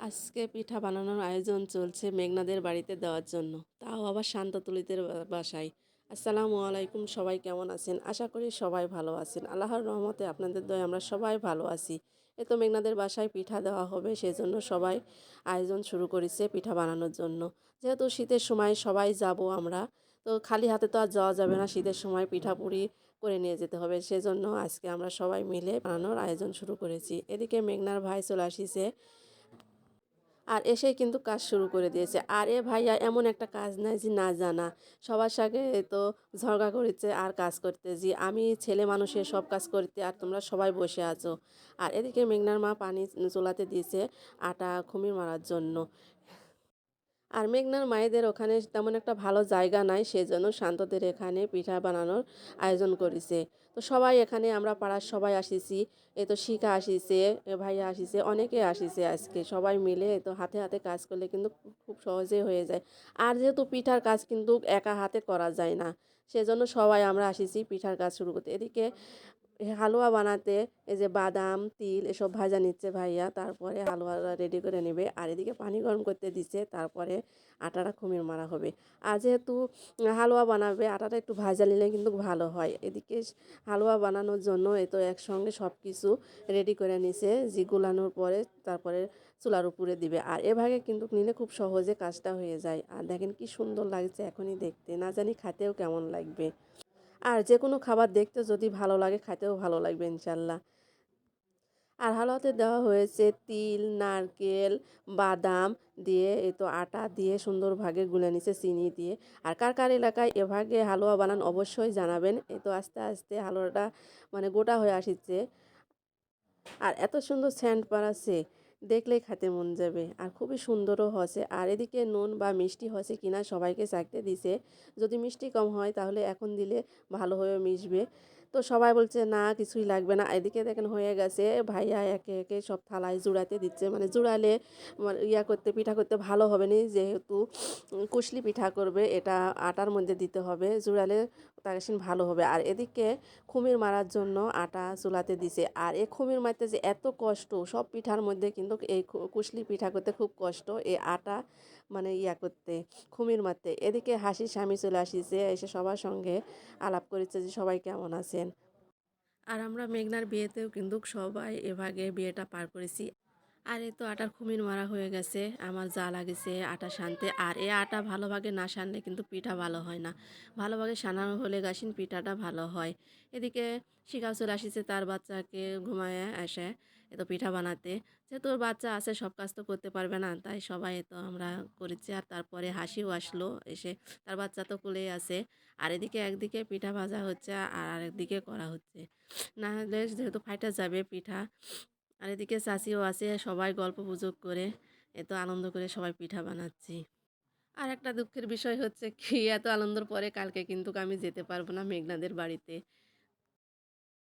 আজকে পিঠা বানানোর আয়োজন চলছে মেঘনাদের বাড়িতে দেওয়ার জন্য। তাও আবার শান্ততুলিদের বা- বাসায়। আসসালামু আলাইকুম, সবাই কেমন আছেন? আশা করি সবাই ভালো আছেন। আল্লাহর রহমতে আপনাদের দয় আমরা সবাই ভালো আছি। এ তো মেঘনাদের বাসায় পিঠা দেওয়া হবে, সেজন্য সবাই আয়োজন শুরু করেছে পিঠা বানানোর জন্য। যেহেতু শীতের সময় সবাই যাব আমরা, তো খালি হাতে তো আর যাওয়া যাবে না। শীতের সময় পিঠাপুরি করে নিয়ে যেতে হবে, সেজন্য আজকে আমরা সবাই মিলে বানানোর আয়োজন শুরু করেছি। এদিকে মেঘনার ভাই চলে আসিছে। আর এসেই কিন্তু কাজ শুরু করে দিয়েছে। আর এ ভাইয়া এমন একটা কাজ নাই যে না জানা। সবার সাথে তো ঝগড়া করেছে আর কাজ করতে যে আমি ছেলে মানুষের সব কাজ করতে, আর তোমরা সবাই বসে আছো। আর এদিকে মেঘনার মা পানি চোলাতে দিয়েছে আটা খুমির মারার জন্য। আর মেঘনার মায়েদের ওখানে তেমন একটা ভালো জায়গা নাই, সেজন্য শান্তদের এখানে পিঠা বানানোর আয়োজন করেছে। তো সবাই এখানে, আমরা পাড়ার সবাই আসিছি, এ তো শিখা আসিছে, এ ভাইয়া আসিছে, অনেকে আসিছে আজকে, সবাই মিলে তো হাতে হাতে কাজ করলে কিন্তু খুব খুব সহজেই হয়ে যায়। আর যেহেতু পিঠার কাজ কিন্তু একা হাতে করা যায় না, সেজন্য সবাই আমরা আসিছি পিঠার কাজ শুরু করতে। এদিকে হালুয়া বানাতে, এই যে বাদাম, তিল এসব ভাজা নিচ্ছে ভাইয়া, তারপরে হালুয়া রেডি করে নেবে। আর এদিকে পানি গরম করতে দিচ্ছে, তারপরে আটাটা খুমির মারা হবে। আর যেহেতু হালুয়া বানাবে, আটাটা একটু ভাজা নিলে কিন্তু ভালো হয়। এদিকে হালুয়া বানানোর জন্য এ তো একসঙ্গে সব কিছু রেডি করে নিছে জি গুলানোর পরে তারপরে চুলার উপরে দিবে। আর এভাবে কিন্তু নিলে খুব সহজে কাজটা হয়ে যায়। আর দেখেন কি সুন্দর লাগছে এখনই দেখতে। না জানি খাতেও কেমন লাগবে। আর যে কোনো খাবার দেখতে যদি ভালো লাগে, খাইতেও ভালো লাগবে ইনশাল্লাহ। আর হালুয়াতে দেওয়া হয়েছে তিল, নারকেল, বাদাম দিয়ে, এই তো আটা দিয়ে সুন্দর ভাগে গুলে নিছে চিনি দিয়ে। আর কার কার এলাকায় এভাগে হালুয়া বানান অবশ্যই জানাবেন। এই তো আস্তে আস্তে হালুয়াটা মানে গোটা হয়ে আসছে আর এত সুন্দর স্যান্ড পাড়াচ্ছে দেখলেই খেতে মন যাবে। আর খুবই সুন্দরও হয়েছে। আর এদিকে নুন বা মিষ্টি হয়েছে কিনা সবাইকে চাকতে দিছে। যদি মিষ্টি কম হয় তাহলে এখন দিলে ভালো হয়ে মিশবে। তো সবাই বলছে, না, কিছুই লাগবে না। এদিকে দেখেন হয়ে গেছে। ভাইয়া একে একে সব থালায় জুড়াতে দিচ্ছে। মানে জুড়ালে মানে ইয়া করতে, পিঠা করতে ভালো হবে না। যেহেতু কুশলি পিঠা করবে, এটা আটার মধ্যে দিতে হবে। জুড়ালে তাকে ভালো হবে। আর এদিকে খুমির মারার জন্য আটা চুলাতে দিছে। আর এই খুমির মারতে যে এত কষ্ট, সব পিঠার মধ্যে কিন্তু এই কুশলি পিঠা করতে খুব কষ্ট। এই আটা মানে ইয়া করতে খুমির মারতে। এদিকে হাসি স্বামী চলে আসিছে, এসে সবার সঙ্গে আলাপ করেছে যে সবাই কেমন আছেন। আর আমরা মেঘনার বিয়েতেও কিন্তু সবাই এভাগে বিয়েটা পার করেছি। আর এই তো আটার খুমির মারা হয়ে গেছে, আমার যা লাগেছে আটা সানতে। আর এ আটা ভালোভাবে না সানলে কিন্তু পিঠা ভালো হয় না। ভালোভাবে সানানো হলে গাছিন পিঠাটা ভালো হয়। এদিকে শিকাও চলে আসিছে তার বাচ্চাকে ঘুমায় আসে এ তো পিঠা বানাতে। যেহেতু ওর বাচ্চা আছে, সব কাজ তো করতে পারবে না। তাই সবাই তো আমরা করেছি। আর তারপরে হাসিও আসলো, এসে তার বাচ্চা তো কোলেই আছে। আর এদিকে একদিকে পিঠা ভাজা হচ্ছে, আর আরেকদিকে করা হচ্ছে। না হলে যেহেতু ফাইটা যাবে পিঠা। আর এদিকে চাচিও আছে, সবাই গল্প গুজব করে এত আনন্দ করে সবাই পিঠা বানাচ্ছি। আর একটা দুঃখের বিষয় হচ্ছে কি, এত আনন্দের পরে কালকে কিন্তু আমি যেতে পারব না মেঘনাদের বাড়িতে।